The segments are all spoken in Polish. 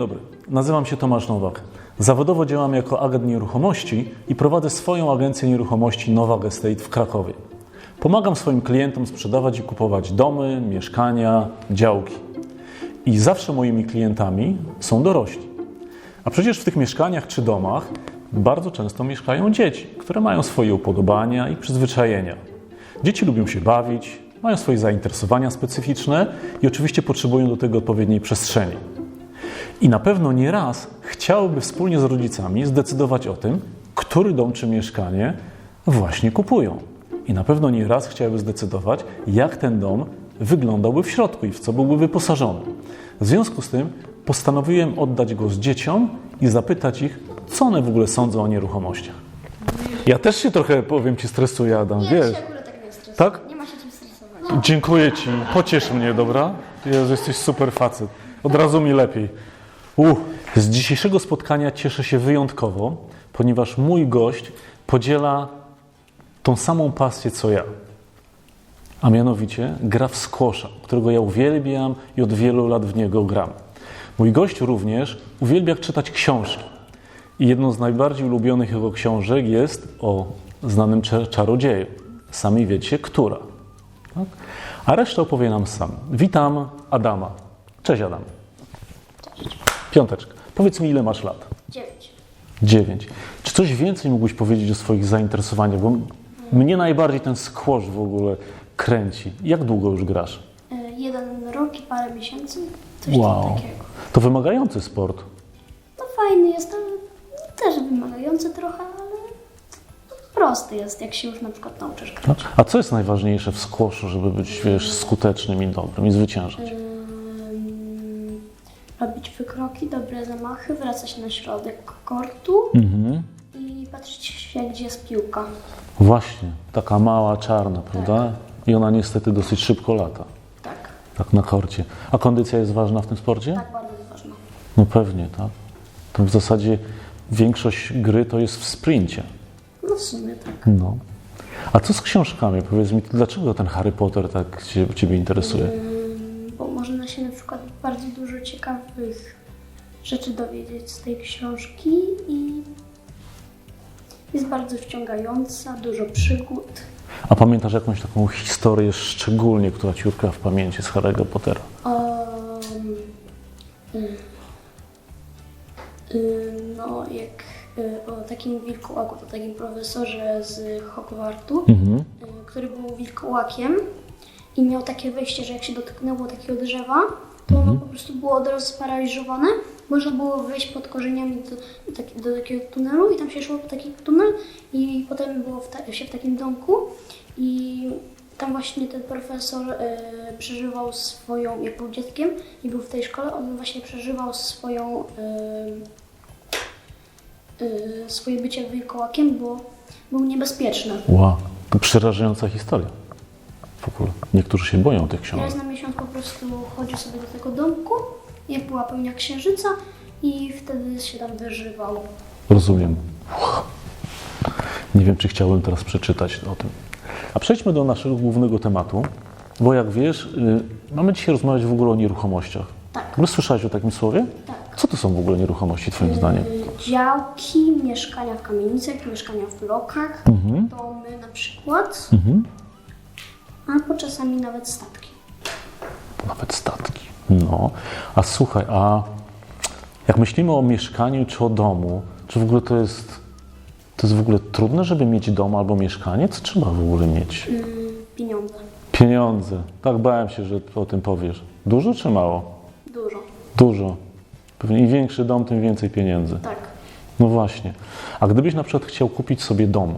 dobry, nazywam się Tomasz Nowak. Zawodowo działam jako agent nieruchomości i prowadzę swoją agencję nieruchomości Nowak Estate w Krakowie. Pomagam swoim klientom sprzedawać i kupować domy, mieszkania, działki. I zawsze moimi klientami są dorośli. A przecież w tych mieszkaniach czy domach bardzo często mieszkają dzieci, które mają swoje upodobania i przyzwyczajenia. Dzieci lubią się bawić, mają swoje zainteresowania specyficzne i oczywiście potrzebują do tego odpowiedniej przestrzeni. I na pewno nie raz chciałyby wspólnie z rodzicami zdecydować o tym, który dom czy mieszkanie właśnie kupują. I na pewno nie raz chciałyby zdecydować, jak ten dom wyglądałby w środku i w co byłby wyposażony. W związku z tym postanowiłem oddać go z dzieciom i zapytać ich, co one w ogóle sądzą o nieruchomościach. Ja też się trochę, powiem Ci, stresuję, Adam, Nie, wiesz. się akurat tak nie stresuję. Tak? Nie ma się czym stresować. Dziękuję Ci, pociesz mnie, dobra? Jezu, jesteś super facet. Od razu mi lepiej. Uh. Z dzisiejszego spotkania cieszę się wyjątkowo, ponieważ mój gość podziela tą samą pasję co ja. A mianowicie gra w squasha, którego ja uwielbiam i od wielu lat w niego gram. Mój gość również uwielbia czytać książki. I jedną z najbardziej ulubionych jego książek jest o znanym cza- czarodzieju. Sami wiecie, która. Tak? A resztę opowie nam sam. Witam Adama. Cześć Adam. Piąteczka. Powiedz mi, ile masz lat? Dziewięć. Dziewięć. Czy coś więcej mógłbyś powiedzieć o swoich zainteresowaniach? Bo mnie najbardziej ten squash w ogóle kręci. Jak długo już grasz? Y, Jeden rok i parę miesięcy. Coś Wow. takiego. To wymagający sport. No fajny jest, ale też wymagający trochę, ale prosty jest, jak się już na przykład nauczysz grać. A co jest najważniejsze w squashu, żeby być, wiesz, skutecznym i dobrym i zwyciężać? Robić wykroki, dobre zamachy, wracać na środek kortu Mhm. i patrzeć się, gdzie jest piłka. Właśnie, taka mała, czarna, prawda? I ona niestety dosyć szybko lata. Tak, Tak na korcie. A kondycja jest ważna w tym sporcie? tak bardzo ważne. No pewnie, tak. To w zasadzie większość gry to jest w sprincie. No w sumie tak. No. A co z książkami? Powiedz mi, dlaczego ten Harry Potter tak cię, Ciebie interesuje? Dużo ciekawych rzeczy dowiedzieć z tej książki i jest bardzo wciągająca, dużo przygód. A pamiętasz jakąś taką historię szczególnie, która Ci w pamięci z Harry'ego Pottera? Um, y, y, no, jak y, o takim wilkołaku, o takim profesorze z Hogwartu, Mhm. y, który był wilkołakiem i miał takie wejście, że jak się dotknęło takiego drzewa, to ono po prostu było od razu sparaliżowane. Można było wejść pod korzeniami do, do, taki- do takiego tunelu i tam się szło po taki tunel i potem było w ta, się w takim domku i tam właśnie ten profesor e, przeżywał swoją, jak był dzieckiem i był w tej szkole, on właśnie przeżywał swoją e, e, swoje bycie wilkołakiem, bo był niebezpieczny. Wow, to przerażająca historia. W ogóle. Niektórzy się boją tych książek. Raz na miesiąc po prostu chodził sobie do tego domku, jak była pełnia księżyca i wtedy się tam wyżywał. Rozumiem. Uff. Nie wiem, czy chciałbym teraz przeczytać o tym. A przejdźmy do naszego głównego tematu, bo jak wiesz, y, mamy dzisiaj rozmawiać w ogóle o nieruchomościach. Tak. Ogóle słyszałeś o takim słowie? Tak. Co to są w ogóle nieruchomości, Twoim zdaniem? Y, Działki, mieszkania w kamienicach, mieszkania w blokach, domy na przykład, Mhm. Albo czasami nawet statki. Nawet statki. No, a słuchaj, a jak myślimy o mieszkaniu czy o domu, czy w ogóle to jest, to jest w ogóle trudne, żeby mieć dom albo mieszkanie? Co trzeba w ogóle mieć? Y, Pieniądze. Pieniądze. Tak bałem się, że o tym powiesz. Dużo czy mało? Dużo. Dużo. Pewnie im większy dom, tym więcej pieniędzy. Tak. No właśnie. A gdybyś na przykład chciał kupić sobie dom,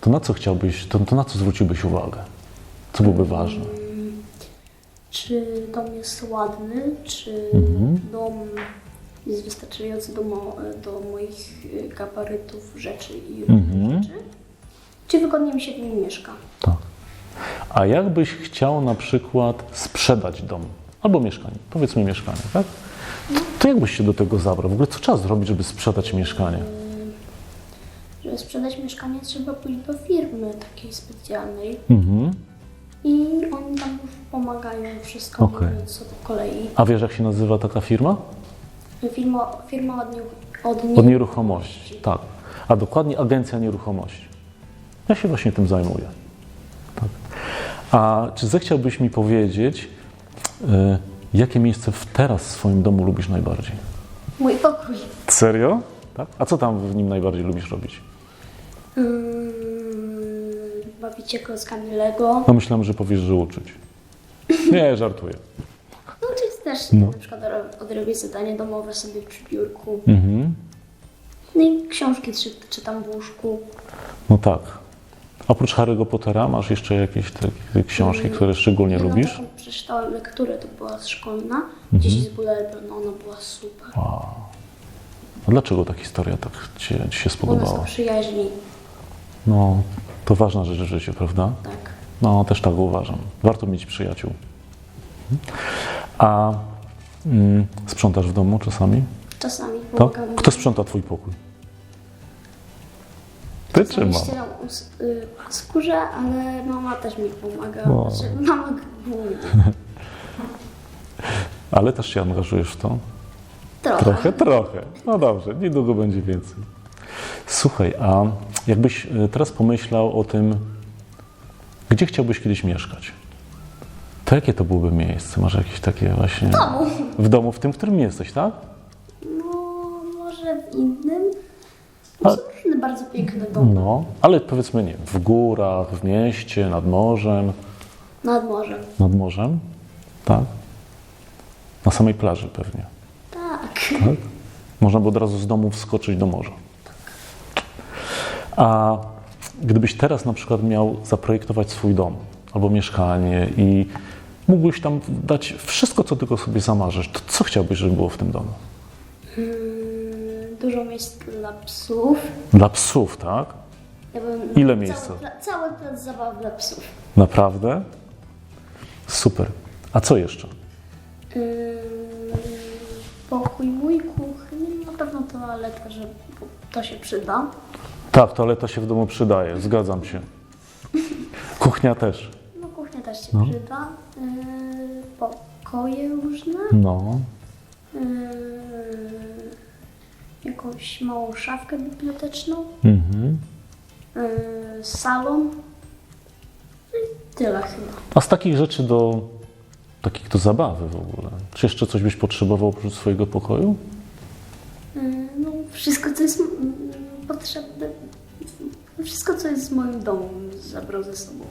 to na co chciałbyś, to, to na co zwróciłbyś uwagę? Co byłoby ważne? Czy dom jest ładny, czy dom jest wystarczający do, mo- do moich y, gabarytów, rzeczy i różnych rzeczy? Czy wygodnie mi się w nim mieszka? Tak. A jakbyś chciał na przykład sprzedać dom albo mieszkanie, powiedzmy mieszkanie, tak? To jakbyś się do tego zabrał? W ogóle co trzeba zrobić, żeby sprzedać mieszkanie? Żeby sprzedać mieszkanie, trzeba pójść do firmy takiej specjalnej Mhm. I oni tam już pomagają wszystko Okej. okay. co po kolei. A wiesz, jak się nazywa taka firma? Firma, firma od, nie, od, nie, Od nieruchomości, tak. A dokładnie agencja nieruchomości. Ja się właśnie tym zajmuję. Tak. A czy zechciałbyś mi powiedzieć, y, jakie miejsce w teraz w swoim domu lubisz najbardziej? Mój pokój. Serio? Tak? A co tam w nim najbardziej lubisz robić? Mm, bawicie klockami Lego. No myślałem, że powiesz, że uczyć. Nie, żartuję. No to jest też No. na przykład ro- odrobię zadanie domowe sobie przy biurku. Mhm. No i książki czy, czytam w łóżku. No tak. Oprócz Harry'ego Pottera masz jeszcze jakieś takie książki, które szczególnie Jedną lubisz? taką przeczytałam lekturę, to była szkolna. Mhm. Dzieci z Bullerbyn, no ona była super. A dlaczego ta historia tak ci, ci się One są spodobała? przyjaźni, No, to ważna rzecz w życiu, prawda? tak. No, też tak uważam. Warto mieć przyjaciół. A mm, sprzątasz w domu czasami? Czasami Tak? pomagam. Kto sprząta twój pokój? Ty czy mama? ścieram y, skórze, ale mama też mi pomaga. No. Znaczy, mama głównie. Ale też się angażujesz w to? Trochę. Trochę, trochę. No dobrze, niedługo będzie więcej. Słuchaj, a jakbyś e, teraz pomyślał o tym, gdzie chciałbyś kiedyś mieszkać? To jakie to byłoby miejsce? Masz jakieś takie właśnie... W domu. W domu, w tym, w którym jesteś, tak? No, może w innym. A- różne bardzo piękne domy No, ale powiedzmy nie, w górach, w mieście, nad morzem. nad morzem. Nad morzem? Tak? Na samej plaży pewnie. Tak. Tak? Można by od razu z domu wskoczyć do morza. A gdybyś teraz na przykład miał zaprojektować swój dom albo mieszkanie i mógłbyś tam dać wszystko, co tylko sobie zamarzysz, to co chciałbyś, żeby było w tym domu? Mm, Dużo miejsc dla psów. Dla psów, tak? Ja bym Ile cały miejsca? pla- Cały plac zabaw dla psów. Naprawdę? Super. A co jeszcze? Ym, pokój mój, kuchni, na pewno toaleta, że to się przyda. Tak, toaleta się w domu przydaje, zgadzam się. Kuchnia też. No kuchnia też się No. przyda. Yy, pokoje różne. No. Yy, jakąś małą szafkę biblioteczną. Mhm. Yy, salon. No i tyle chyba. A z takich rzeczy do takich do zabawy w ogóle. Czy jeszcze coś byś potrzebował oprócz swojego pokoju? Yy, no wszystko co jest mm, potrzebne. Wszystko co jest w moim domu zabrał ze sobą.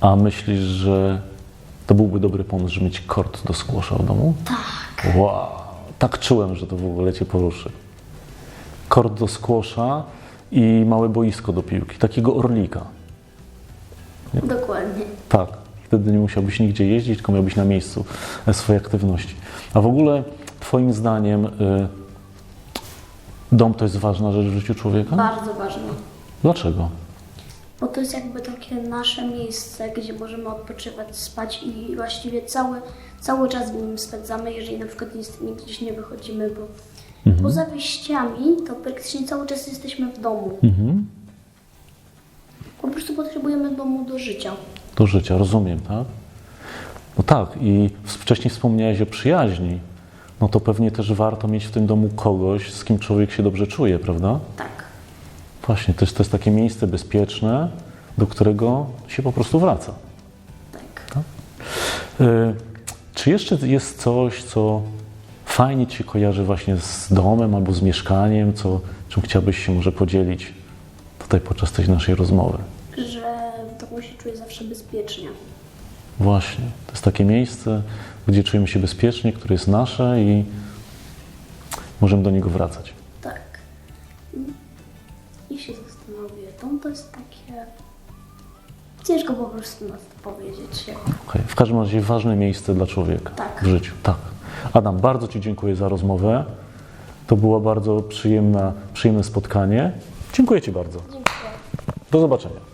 A myślisz, że to byłby dobry pomysł, żeby mieć kort do skłosza w domu? Tak. Wow, tak czułem, że to w ogóle cię poruszy. Kort do skłosza i małe boisko do piłki, takiego orlika. Dokładnie. Tak, wtedy nie musiałbyś nigdzie jeździć, tylko miałbyś na miejscu swoje aktywności. A w ogóle, Twoim zdaniem, y, dom to jest ważna rzecz w życiu człowieka? Bardzo ważne. Dlaczego? Bo to jest jakby takie nasze miejsce, gdzie możemy odpoczywać, spać i właściwie cały, cały czas w nim spędzamy, jeżeli na przykład gdzieś nie wychodzimy, bo poza wyjściami to praktycznie cały czas jesteśmy w domu. Mhm. Po prostu potrzebujemy domu do życia. Do życia, rozumiem, tak? No tak, i wcześniej wspomniałeś o przyjaźni. No to pewnie też warto mieć w tym domu kogoś, z kim człowiek się dobrze czuje, prawda? Tak. Właśnie, to jest, to jest takie miejsce bezpieczne, do którego się po prostu wraca. Tak. Y, Czy jeszcze jest coś, co fajnie Ci się kojarzy właśnie z domem albo z mieszkaniem, co, czym chciałbyś się może podzielić tutaj podczas tej naszej rozmowy? Że w domu się czuję zawsze bezpiecznie. Właśnie, to jest takie miejsce, gdzie czujemy się bezpiecznie, które jest nasze i możemy do niego wracać. To jest takie... Ciężko po prostu na to powiedzieć. Okej, W każdym razie ważne miejsce dla człowieka Tak. w życiu. Tak. Adam, bardzo Ci dziękuję za rozmowę. To było bardzo przyjemna, przyjemne spotkanie. Dziękuję Ci bardzo. Dziękuję. Do zobaczenia.